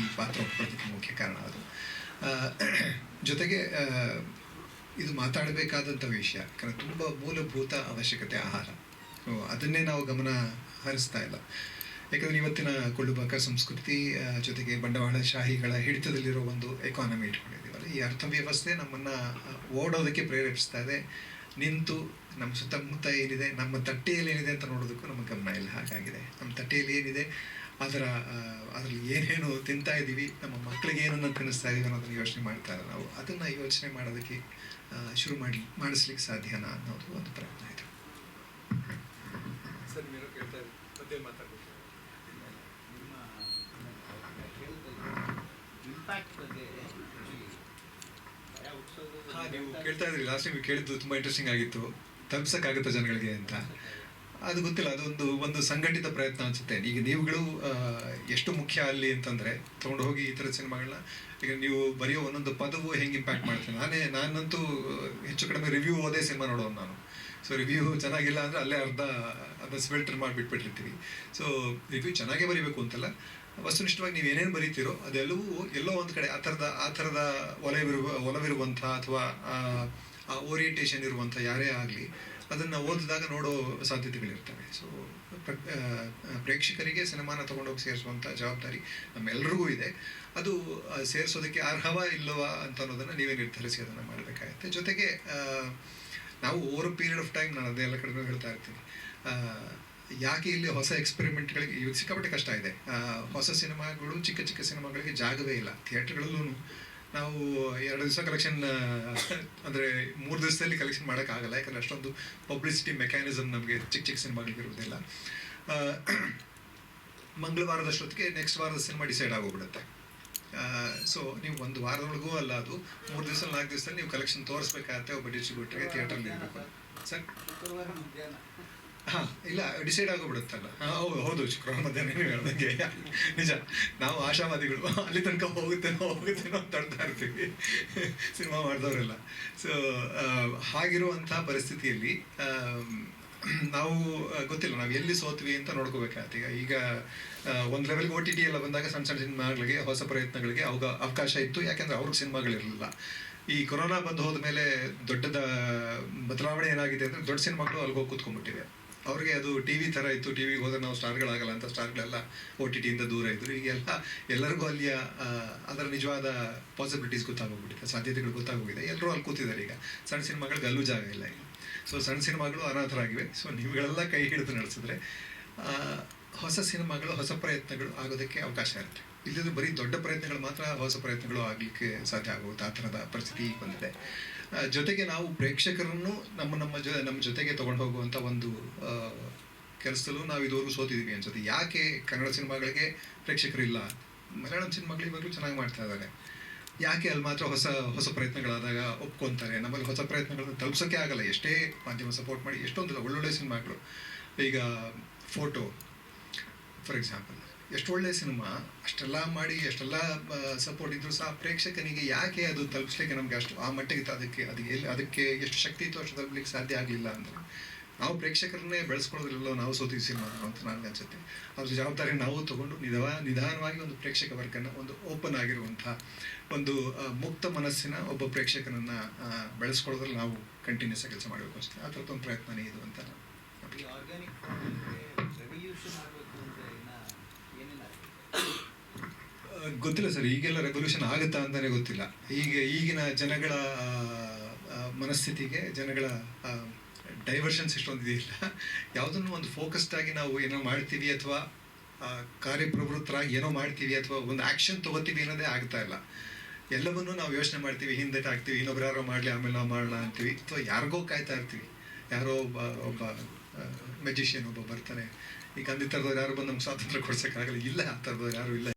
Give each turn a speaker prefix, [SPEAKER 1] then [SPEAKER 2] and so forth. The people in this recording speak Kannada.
[SPEAKER 1] ಈ ಪಾತ್ರ ಒಪ್ಕೊಳ್ಳೋದಕ್ಕೆ ಮುಖ್ಯ ಕಾರಣ ಅದು ಜೊತೆಗೆ ಇದು ಮಾತಾಡಬೇಕಾದಂಥ ವಿಷಯ. ಯಾಕಂದರೆ ತುಂಬ ಮೂಲಭೂತ ಅವಶ್ಯಕತೆ ಆಹಾರ. ಅದನ್ನೇ ನಾವು ಗಮನ ಹರಿಸ್ತಾ ಇಲ್ಲ. ಯಾಕಂದರೆ ಇವತ್ತಿನ ಕೊಳ್ಳುಬಾಕ ಸಂಸ್ಕೃತಿ ಜೊತೆಗೆ ಬಂಡವಾಳಶಾಹಿಗಳ ಹಿಡಿತದಲ್ಲಿರೋ ಒಂದು ಎಕಾನಮಿ ಇಟ್ಕೊಂಡಿದ್ದೀವಲ್ಲ, ಈ ಅರ್ಥವ್ಯವಸ್ಥೆ ನಮ್ಮನ್ನು ಓಡೋದಕ್ಕೆ ಪ್ರೇರೇಪಿಸ್ತಾ ಇದೆ. ನಿಂತು ನಮ್ಮ ಸುತ್ತಮುತ್ತ ಏನಿದೆ, ನಮ್ಮ ತಟ್ಟೆಯಲ್ಲಿ ಏನಿದೆ ಅಂತ ನೋಡೋದಕ್ಕೂ ನಮ್ಮ ಗಮನ ಇಲ್ಲ. ಹಾಗಾಗಿದೆ. ನಮ್ಮ ತಟ್ಟೆಯಲ್ಲಿ ಏನಿದೆ ಅದರ ಅದರಲ್ಲಿ ಏನೇನು ತಿಂತಾ ಇದ್ದೀವಿ ನಮ್ಮ ಮಕ್ಕಳಿಗೆ ಏನನ್ನ ತಿನ್ನಿಸ್ತಾ ಇದ್ದೀವಿ ಅನ್ನೋದನ್ನು ಯೋಚನೆ ಮಾಡ್ತಾರೆ ನಾವು. ಅದನ್ನು ಯೋಚನೆ ಮಾಡೋದಕ್ಕೆ ಶುರು ಮಾಡಿ ಮಾಡಿಸ್ಲಿಕ್ಕೆ ಸಾಧ್ಯನಾ ಅನ್ನೋದು ಒಂದು ಪ್ರಯತ್ನ ಇದೆ. ನೀವು ಕೇಳ್ತಾ ಇದ್ರಿ ಲಾಸ್ಟ್ ಟೈಮ್ ಕೇಳಿದ್ದು ತುಂಬ ಇಂಟ್ರೆಸ್ಟಿಂಗ್ ಆಗಿತ್ತು. ತಲುಪ್ಸಕ್ಕಾಗುತ್ತಾ ಜನಗಳಿಗೆ ಅಂತ? ಅದು ಗೊತ್ತಿಲ್ಲ, ಅದೊಂದು, ಒಂದು ಸಂಘಟಿತ ಪ್ರಯತ್ನ ಅನಿಸುತ್ತೆ. ಈಗ ನೀವುಗಳು ಎಷ್ಟು ಮುಖ್ಯ ಅಲ್ಲಿ ಅಂತಂದ್ರೆ ತಗೊಂಡು ಹೋಗಿ ಈ ಥರದ ಸಿನಿಮಾಗಳನ್ನ, ಈಗ ನೀವು ಬರೆಯೋ ಒಂದೊಂದು ಪದವು ಹೆಂಗೆ ಇಂಪ್ಯಾಕ್ಟ್ ಮಾಡ್ತೀನಿ ನಾನೇ, ನಾನಂತೂ ಹೆಚ್ಚು ಕಡಿಮೆ ರಿವ್ಯೂ ಓದೇ ಸಿನಿಮಾ ನೋಡೋನು ನಾನು. ಸೊ ರಿವ್ಯೂ ಚೆನ್ನಾಗಿಲ್ಲ ಅಂದರೆ ಅಲ್ಲೇ ಅರ್ಧ ಅರ್ಧ ಸ್ವೆಲ್ಟರ್ ಮಾಡಿಬಿಟ್ಬಿಟ್ಟಿರ್ತೀವಿ ಸೊ ರಿವ್ಯೂ ಚೆನ್ನಾಗೇ ಬರೀಬೇಕು ಅಂತಲ್ಲ. ವಸ್ತುನಿಷ್ಠವಾಗಿ ನೀವು ಏನೇನು ಬರೀತೀರೋ, ಅದೆಲ್ಲವೂ ಎಲ್ಲೋ ಒಂದು ಕಡೆ, ಆ ಥರದ ಆ ಥರದ ಒಲವಿರುವ ಒಲವಿರುವಂಥ ಅಥವಾ, ಆ ಓರಿಯೆಂಟೇಷನ್ ಇರುವಂಥ ಯಾರೇ ಆಗಲಿ ಅದನ್ನು ಓದಿದಾಗ ನೋಡೋ ಸಾಧ್ಯತೆಗಳಿರ್ತವೆ. ಸೊ ಪ್ರೇಕ್ಷಕರಿಗೆ ಸಿನಿಮಾನ ತೊಗೊಂಡೋಗಿ ಸೇರಿಸುವಂಥ ಜವಾಬ್ದಾರಿ ನಮ್ಮೆಲ್ರಿಗೂ ಇದೆ. ಅದು ಸೇರಿಸೋದಕ್ಕೆ ಅರ್ಹವಾ ಇಲ್ಲವಾ ಅಂತ ಅನ್ನೋದನ್ನು ನೀವೇ ನಿರ್ಧರಿಸಿ ಅದನ್ನು ಮಾಡಬೇಕಾಗತ್ತೆ. ಜೊತೆಗೆ ನಾವು ಓವರ್ ಪೀರಿಯಡ್ ಆಫ್ ಟೈಮ್ ನಾನು ಅದೆಲ್ಲ ಕಡಿಮೆ ಹೇಳ್ತಾ ಇರ್ತೀನಿ. ಯಾಕೆ ಇಲ್ಲಿ ಹೊಸ ಎಕ್ಸ್ಪೆರಿಮೆಂಟ್ಗಳಿಗೆ ಇವಾಗ ಸಿಕ್ಕಾಪಟ್ಟೆ ಕಷ್ಟ ಇದೆ. ಹೊಸ ಸಿನಿಮಾಗಳು, ಚಿಕ್ಕ ಚಿಕ್ಕ ಸಿನಿಮಾಗಳಿಗೆ ಜಾಗವೇ ಇಲ್ಲ. ಥಿಯೇಟರ್ಗಳಲ್ಲೂ ನಾವು ಎರಡು ದಿವಸ ಕಲೆಕ್ಷನ್ ಅಂದರೆ ಮೂರು ದಿವಸದಲ್ಲಿ ಕಲೆಕ್ಷನ್ ಮಾಡೋಕ್ಕಾಗಲ್ಲ. ಯಾಕಂದರೆ ಅಷ್ಟೊಂದು ಪಬ್ಲಿಸಿಟಿ ಮೆಕ್ಯಾನಿಸಮ್ ನಮಗೆ ಚಿಕ್ಕ ಚಿಕ್ಕ ಸಿನಿಮಾಗಳಿಗೆ ಇರುವುದಿಲ್ಲ. ಆ, ಮಂಗಳವಾರದಷ್ಟೊತ್ತಿಗೆ ನೆಕ್ಸ್ಟ್ ವಾರದ ಸಿನಿಮಾ ಡಿಸೈಡ್ ಆಗೋಗ್ಬಿಡುತ್ತೆ. ಸೊ ನೀವು ಒಂದು ವಾರದೊಳಗೂ ಅಲ್ಲ ಅದು ಮೂರು ದಿವಸ ನಾಲ್ಕು ದಿವಸದಲ್ಲಿ ನೀವು ಕಲೆಕ್ಷನ್ ತೋರಿಸ್ಬೇಕಾಗತ್ತೆ ಒಬ್ಬ ಡಿಸ್ಟ್ರಿಬ್ಯೂಟರ್ಗೆ ಥಿಯೇಟರ್ಲಿ ಇರಬೇಕು ಸರ್? ಇಲ್ಲ ಡಿಸೈಡ್ ಆಗೋಗ್ಬಿಡುತ್ತಲ್ಲ. ಹಾಂ, ಹೌದು ಹೌದು ಶುಕ್ರವಾರ ಮಧ್ಯಾಹ್ನ ನಿಜ, ನಾವು ಆಶಾವಾದಿಗಳು. ಅಲ್ಲಿ ತನಕ ಹೋಗುತ್ತೇನೋ ಹೋಗುತ್ತೇನೋ ಅಂತ ತಡ್ತಾ ಇರ್ತೀವಿ. ಸಿನಿಮಾ ಮಾಡಿದವರೆಲ್ಲ. ಸೊ ಹಾಗಿರುವಂತಹ ಪರಿಸ್ಥಿತಿಯಲ್ಲಿ ನಾವು ಗೊತ್ತಿಲ್ಲ, ನಾವು ಎಲ್ಲಿ ಸೋತ್ವಿ ಅಂತ ನೋಡ್ಕೋಬೇಕಾಗತ್ತೆ. ಈಗ ಈಗ ಒಂದು ಲೆವೆಲ್ಗೆ ಒ ಟಿ ಟಿ ಎಲ್ಲ ಬಂದಾಗ ಸಣ್ಣ ಸಣ್ಣ ಸಿನಿಮಾಗಳಿಗೆ, ಹೊಸ ಪ್ರಯತ್ನಗಳಿಗೆ ಅವಾಗ, ಅವಕಾಶ ಇತ್ತು. ಯಾಕೆಂದ್ರೆ ಅವ್ರಿಗೆ ಸಿನಿಮಾಗಳಿರಲಿಲ್ಲ ಈ ಕೊರೋನಾ ಬಂದು ಹೋದ ಮೇಲೆ ದೊಡ್ಡದ ಬದಲಾವಣೆ ಏನಾಗಿದೆ ಅಂದರೆ ದೊಡ್ಡ ಸಿನಿಮಾಗಳು ಅಲ್ಲಿಗೆ ಹೋಗಿ ಕೂತ್ಕೊಂಡ್ಬಿಟ್ಟಿವೆ. ಅವ್ರಿಗೆ ಅದು ಟಿ ವಿ ಥರ ಇತ್ತು ಟಿ ವಿಗೆ ಹೋದ್ರೆ ನಾವು ಸ್ಟಾರ್ಗಳಾಗಲ್ಲ ಅಂತ ಸ್ಟಾರ್ಗಳೆಲ್ಲ ಓ ಟಿ ಟಿಯಿಂದ ದೂರ ಇದ್ದರು ಈಗೆಲ್ಲ ಎಲ್ಲರಿಗೂ ಅಲ್ಲಿಯ ಅದರ ನಿಜವಾದ ಪಾಸಿಬಿಲಿಟೀಸ್ ಗೊತ್ತಾಗೋಗ್ಬಿಟ್ಟಿದೆ ಸಾಧ್ಯತೆಗಳು ಗೊತ್ತಾಗೋಗಿದೆ ಎಲ್ಲರೂ ಅಲ್ಲಿ ಕೂತಿದ್ದಾರೆ ಈಗ. ಸಣ್ಣ ಸಿನಿಮಾಗಳಿಗೆ ಅಲ್ಲೂ ಜಾಗ ಇಲ್ಲ ಈಗ. ಸೊ ಸಣ್ಣ ಸಿನಿಮಾಗಳು ಅನಾಥರಾಗಿವೆ. ಸೊ ನೀವುಗಳೆಲ್ಲ ಕೈ ಹಿಡಿದು ನಡೆಸಿದ್ರೆ ಹೊಸ ಸಿನಿಮಾಗಳು, ಹೊಸ ಪ್ರಯತ್ನಗಳು ಆಗೋದಕ್ಕೆ ಅವಕಾಶ ಇರುತ್ತೆ. ಇಲ್ಲದ್ರೆ ಬರೀ ದೊಡ್ಡ ಪ್ರಯತ್ನಗಳು ಮಾತ್ರ ಹೊಸ ಪ್ರಯತ್ನಗಳು ಆಗಲಿಕ್ಕೆ ಸಾಧ್ಯ ಆಗುತ್ತೆ ಆ ಥರದ ಪರಿಸ್ಥಿತಿ ಬಂದಿದೆ. ಜೊತೆಗೆ ನಾವು ಪ್ರೇಕ್ಷಕರನ್ನು ನಮ್ಮ ನಮ್ಮ ಜೊ, ನಮ್ಮ ಜೊತೆಗೆ ತಗೊಂಡು ಹೋಗುವಂಥ ಒಂದು ಕೆಲಸದಲ್ಲೂ ನಾವು ಇದುವರೆಗೂ ಸೋತಿದ್ದೀವಿ ಅನ್ಸುತ್ತೆ. ಯಾಕೆ ಕನ್ನಡ ಸಿನಿಮಾಗಳಿಗೆ ಪ್ರೇಕ್ಷಕರಿಲ್ಲ ಮಲಯಾಳಂ ಸಿನಿಮಾಗಳು ಇವಾಗಲೂ ಚೆನ್ನಾಗಿ ಮಾಡ್ತಾ ಇದ್ದಾರೆ ಯಾಕೆ ಅಲ್ಲಿ ಮಾತ್ರ ಹೊಸ ಹೊಸ ಪ್ರಯತ್ನಗಳಾದಾಗ ಒಪ್ಕೊತಾರೆ? ನಮ್ಮಲ್ಲಿ ಹೊಸ ಪ್ರಯತ್ನಗಳನ್ನು ತಲುಪ್ಸೋಕ್ಕೆ ಆಗಲ್ಲ. ಎಷ್ಟೇ ಮಾಧ್ಯಮ ಸಪೋರ್ಟ್ ಮಾಡಿ ಎಷ್ಟೊಂದಿಲ್ಲ. ಒಳ್ಳೊಳ್ಳೆ ಸಿನಿಮಾಗಳು. ಈಗ ಫೋಟೋ, ಫಾರ್ ಎಕ್ಸಾಂಪಲ್. ಎಷ್ಟು ಒಳ್ಳೆ ಸಿನಿಮಾ, ಅಷ್ಟೆಲ್ಲ ಮಾಡಿ, ಎಷ್ಟೆಲ್ಲ ಸಪೋರ್ಟ್ ಇದ್ರು ಸಹ ಪ್ರೇಕ್ಷಕನಿಗೆ ಯಾಕೆ ಅದು ತಲುಪಿಸ್ಲಿಕ್ಕೆ ನಮಗೆ ಅಷ್ಟು, ಆ ಮಟ್ಟಿಗೆ ಅದಕ್ಕೆ ಅದಕ್ಕೆ ಎಲ್ಲಿ, ಅದಕ್ಕೆ ಎಷ್ಟು ಶಕ್ತಿ ಇತ್ತು ಅಷ್ಟು ತಲುಪಲಿಕ್ಕೆ ಸಾಧ್ಯ ಆಗಲಿಲ್ಲ ಅಂದರೆ, ನಾವು ಪ್ರೇಕ್ಷಕರನ್ನೇ ಬೆಳೆಸ್ಕೊಳ್ಳೋದ್ರಲ್ಲೋ ನಾವು ಸೋತೀವಿ ಸಿನಿಮಾ ಅಂತ ನನಗೆ ಅನ್ಸುತ್ತೆ. ಅದ್ರ ಜವಾಬ್ದಾರಿ ನಾವು ತಗೊಂಡು ನಿಧಾನ, ನಿಧಾನವಾಗಿ ಒಂದು ಪ್ರೇಕ್ಷಕ ವರ್ಗನ ಒಂದು ಓಪನ್ ಆಗಿರುವಂಥ ಒಂದು ಮುಕ್ತ ಮನಸ್ಸಿನ ಒಬ್ಬ ಪ್ರೇಕ್ಷಕನನ್ನ ಬೆಳೆಸ್ಕೊಳ್ಳೋದ್ರಲ್ಲಿ ನಾವು ಕಂಟಿನ್ಯೂಸ್ ಆಗಿ ಕೆಲಸ ಮಾಡಬೇಕು ಅಷ್ಟೇ ಆ ಥರದ್ದು ಒಂದು ಪ್ರಯತ್ನನೇ ಇದು ಅಂತ ನಾನು
[SPEAKER 2] ಈ ಆರ್ಗ್ಯಾನಿಕ್ ಫಾರ್ಮಿಂಗ್ಗೆ ರೆವಲ್ಯೂಷನ್ ಮಾಡಬೇಕು ಅಂತ ಇನ್ನ ಏನೇನು
[SPEAKER 1] ಆ, ಗೊತ್ತಿಲ್ಲ ಸರ್, ಈಗೆಲ್ಲ ರೆವಲ್ಯೂಷನ್ ಆಗುತ್ತಾ ಅಂತಾನೆ ಗೊತ್ತಿಲ್ಲ. ಈಗ ಈಗಿನ ಜನಗಳ ಮನಸ್ಥಿತಿಗೆ ಜನಗಳ ಡೈವರ್ಷನ್ಸ್ ಇಷ್ಟೊಂದು ಇದೆಯಿಲ್ಲ ಯಾವುದನ್ನು ಒಂದು ಫೋಕಸ್ಡ್ ಆಗಿ ನಾವು ಏನೋ ಮಾಡ್ತೀವಿ ಅಥವಾ ಕಾರ್ಯಪ್ರವೃತ್ತರಾಗಿ ಏನೋ ಮಾಡ್ತೀವಿ ಅಥವಾ ಒಂದು ಆ್ಯಕ್ಷನ್ ತಗೋತೀವಿ ಅನ್ನೋದೇ ಆಗ್ತಾ ಇಲ್ಲ. ಎಲ್ಲವನ್ನೂ ನಾವು ಯೋಚನೆ ಮಾಡ್ತೀವಿ ಹಿಂದೆ ಹಾಕ್ತೀವಿ, ಇನ್ನೊಬ್ರು ಯಾರೋ ಮಾಡಲಿ, ಆಮೇಲೆ ನಾವು ಮಾಡೋಣ ಅಂತೀವಿ. ಅಥವಾ ಯಾರಿಗೋ ಕಾಯ್ತಾ ಇರ್ತೀವಿ. ಯಾರೋ ಒಬ್ಬ ಒಬ್ಬ ಮೆಜಿಷಿಯನ್ ಒಬ್ಬ ಬರ್ತಾನೆ ಈಗ ಅಂದಿ ಥರದವ್ರು ಯಾರು ಬಂದು ನಮ್ಗೆ ಸ್ವಾತಂತ್ರ್ಯ ಕೊಡ್ಸೋಕ್ಕಾಗಲ್ಲ. ಇಲ್ಲ, ಆ ಥರದವ್ರು ಯಾರು ಇಲ್ಲ.